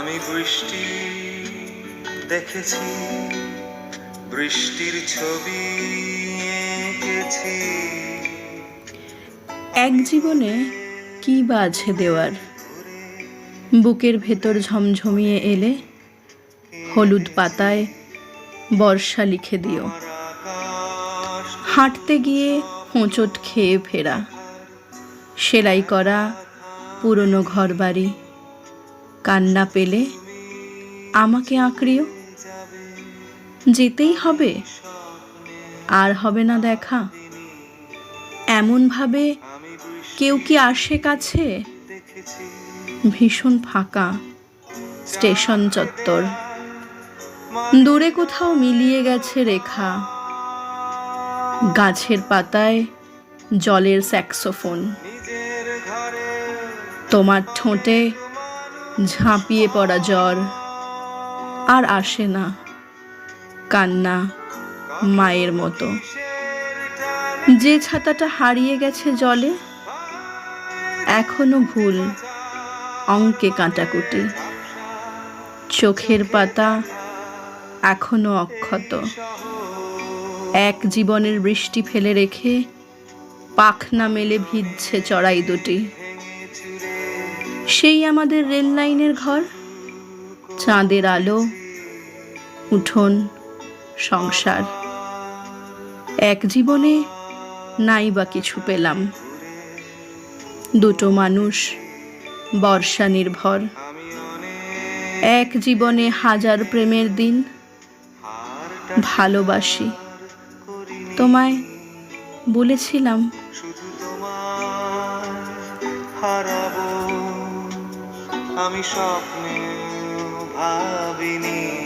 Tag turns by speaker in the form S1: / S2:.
S1: আমি বৃষ্টি দেখেছি, বৃষ্টির ছবি এঁকেছি।
S2: এক জীবনে কি বা আছে দেওয়ার? বুকের ভেতর ঝমঝমিয়ে এলে হলুদ পাতায় বর্ষা লিখে দিও। হাঁটতে গিয়ে হোঁচট খেয়ে ফেরা। সেলাই করা পুরনো ঘরবাড়ি। কান্না পেলে আমাকে আঁকড়িও। যেতেই হবে, আর হবে না দেখা। এমনভাবে কেউ কি আসে কাছে? ভীষণ ফাঁকা, স্টেশন চত্বর। দূরে কোথাও মিলিয়ে গেছে রেখা। গাছের পাতায় জলের স্যাক্সোফোন। তোমার ঠোঁটে ঝাঁপিয়ে পড়া জ্বর। আর আসে না কান্না মায়ের মতো। যে ছাতাটা হারিয়ে গেছে জলে, এখনও ভুল অঙ্কে কাটাকুটি। চোখের পাতা এখনও অক্ষত। এক জীবনের বৃষ্টি ফেলে রেখে পাখনা মেলে ভিজছে চড়াই দুটি। সেই আমাদের রেল লাইনের ঘর। চাঁদের আলো, উঠোন, সংসার। এক জীবনে নাই বা কিছু পেলাম। দুটো মানুষ, বর্ষা নির্ভর। এক জীবনে হাজার প্রেমের দিন। ভালোবাসি। তোমায় বলেছিলাম।
S1: হারাবো। আমি স্বপ্নে ভাবিনি।